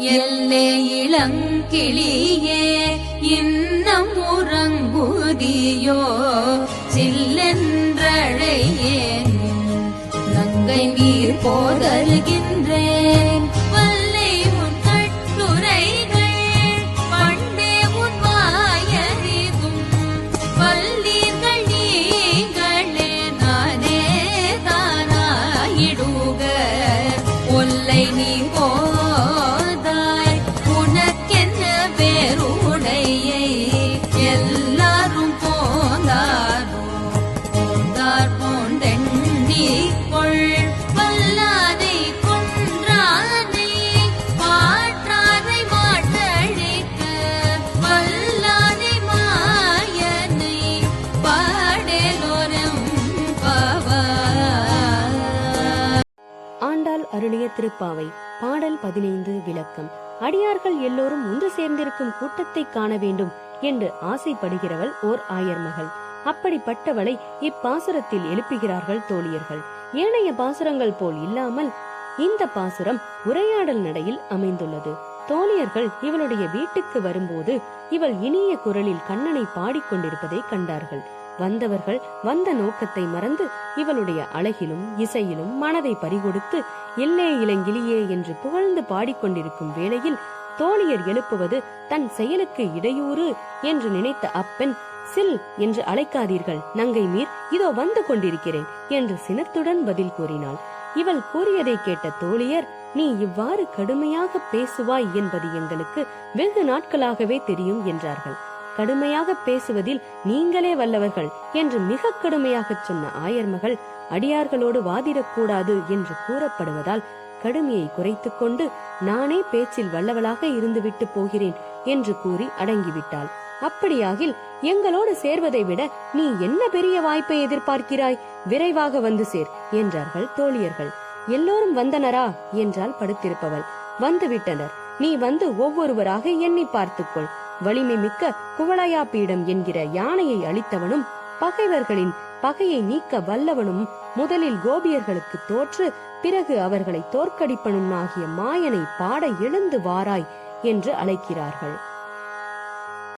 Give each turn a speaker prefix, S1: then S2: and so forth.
S1: எல்லே இளங்கிளியே இன்னம் உறங்குதியோ? சில்லென்றழையே நங்கை நீர் போதருகின்றேன்.
S2: அருளிய திருப்பாவை பாடல் பதினைந்து விளக்கம். அடியார்கள் எல்லோரும் ஒன்று சேர்ந்திருக்கும் கூட்டத்தை காண வேண்டும் என்று ஆசைப்படுகிறவள் ஓர் ஆயர் மகள் அப்படிப்பட்டவளை இப்பாசுரத்தில் எழுப்புகிறார்கள் தோழியர்கள். ஏனைய பாசுரங்கள் போல் இல்லாமல் இந்த பாசுரம் உரையாடல் நடையில் அமைந்துள்ளது. தோழியர்கள் இவளுடைய வீட்டுக்கு வரும்போது இவள் இனிய குரலில் கண்ணனை பாடிக்கொண்டிருப்பதை கண்டார்கள். வந்தவர்கள் வந்த நோக்கத்தை மறந்து இவளுடைய அழகிலும் இசையிலும் மனதை பறிகொடுத்து இல்லே இளங்கிளியே என்று புகழ்ந்து பாடிக்கொண்டிருக்கும் வேளையில் தோழியர் எழுப்புவது தன் செயலுக்கு இடையூறு என்று நினைத்த அப்பெண் சில் என்று அழைக்காதீர்கள். நங்கை மீர் இதோ வந்து கொண்டிருக்கிறேன் என்று சினத்துடன் பதில் கூறினாள். இவள் கூறியதை கேட்ட தோழியர் நீ இவ்வாறு கடுமையாக பேசுவாய் என்பது எங்களுக்கு வெகு நாட்களாகவே தெரியும் என்றார்கள். கடுமையாக பேசுவதில் நீங்களே வல்லவர்கள் என்று மிக கடுமையாகச் சொன்ன ஆயர் மகள் அடியார்களோடு வாதிடக்கூடாது என்று கூறப்படுவதால் கடுமையை குறைத்துக் கொண்டு நானே பேச்சில் வல்லவளாக இருந்துவிட்டு போகிறேன் என்று கூறி அடங்கிவிட்டாள். அப்படியாகில் எங்களோடு சேர்வதை விட நீ என்ன பெரிய வாய்ப்பை எதிர்பார்க்கிறாய்? விரைவாக வந்து சேர் என்றார்கள் தோழியர்கள். எல்லோரும் வந்தனரா? என்றால் படுத்திருப்பவள். வந்துவிட்டனர். நீ வந்து ஒவ்வொருவராக எண்ணி பார்த்துக்கொள். வலிமை மிக்க குவளையா பீடம் என்கிற யானையை அளித்தவனும் பகைவர்களின் பகையை நீக்க வல்லவனும் முதலில் கோபியர்களுக்கு தோற்று பிறகு அவர்களை தோற்கடிப்பனும் ஆகிய மாயனை பாட எழுந்து வாராய் என்று அழைக்கிறார்கள்.